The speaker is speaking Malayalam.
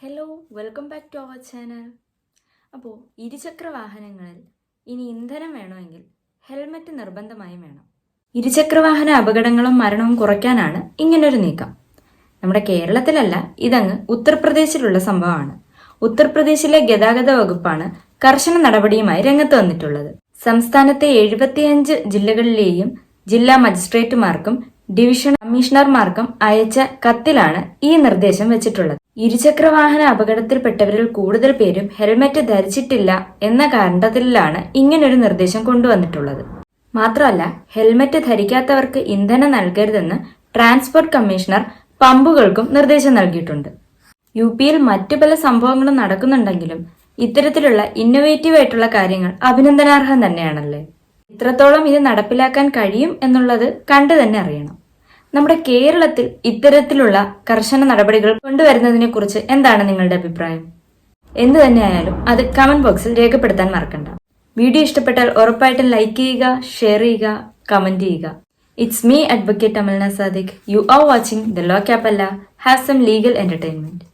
Hello welcome back to our channel അപ്പോൾ ഇരുചക്ര വാഹനങ്ങളിൽ ഇനി ഇന്ധനം വേണമെങ്കിൽ ഹെൽമറ്റ് നിർബന്ധമായും വേണം. ഇരുചക്ര വാഹന അപകടങ്ങളും മരണവും കുറയ്ക്കാനാണ് ഇങ്ങനൊരു നീക്കം. നമ്മുടെ കേരളത്തിലല്ല ഇതങ്ങ് ഉത്തർപ്രദേശിലുള്ള സംഭവമാണ്. ഉത്തർപ്രദേശിലെ ഗതാഗത വകുപ്പാണ് കർശന നടപടിയുമായി രംഗത്ത് വന്നിട്ടുള്ളത്. സംസ്ഥാനത്തെ എഴുപത്തിയഞ്ച് ജില്ലകളിലെയും ജില്ലാ മജിസ്ട്രേറ്റുമാർക്കും ഡിവിഷൻ കമ്മീഷണർമാർക്കും അയച്ച കത്തിലാണ് ഈ നിർദ്ദേശം വെച്ചിട്ടുള്ളത്. ഇരുചക്ര വാഹന അപകടത്തിൽപ്പെട്ടവരിൽ കൂടുതൽ പേരും ഹെൽമറ്റ് ധരിച്ചിട്ടില്ല എന്ന കാരണത്തിലാണ് ഇങ്ങനൊരു നിർദ്ദേശം കൊണ്ടുവന്നിട്ടുള്ളത്. മാത്രമല്ല ഹെൽമറ്റ് ധരിക്കാത്തവർക്ക് ഇന്ധനം നൽകരുതെന്ന് ട്രാൻസ്പോർട്ട് കമ്മീഷണർ പമ്പുകൾക്കും നിർദ്ദേശം നൽകിയിട്ടുണ്ട്. യു പിയിൽ മറ്റു പല സംഭവങ്ങളും നടക്കുന്നുണ്ടെങ്കിലും ഇത്തരത്തിലുള്ള ഇന്നൊവേറ്റീവ് ആയിട്ടുള്ള കാര്യങ്ങൾ അഭിനന്ദനാർഹം തന്നെയാണല്ലേ? ഇത്രത്തോളം ഇത് നടപ്പിലാക്കാൻ കഴിയും എന്നുള്ളത് കണ്ടു തന്നെ അറിയണം. നമ്മുടെ കേരളത്തിൽ ഇത്തരത്തിലുള്ള കർശന നടപടികൾ കൊണ്ടുവരുന്നതിനെ കുറിച്ച് എന്താണ് നിങ്ങളുടെ അഭിപ്രായം? എന്തു തന്നെയായാലും അത് കമന്റ് ബോക്സിൽ രേഖപ്പെടുത്താൻ മറക്കണ്ട. വീഡിയോ ഇഷ്ടപ്പെട്ടാൽ ഉറപ്പായിട്ടും ലൈക്ക് ചെയ്യുക ഷെയർ ചെയ്യുക കമന്റ് ചെയ്യുക. It's me advocate Amalna Sadiq you are watching the law ക്യാപ്പല്ല have some legal entertainment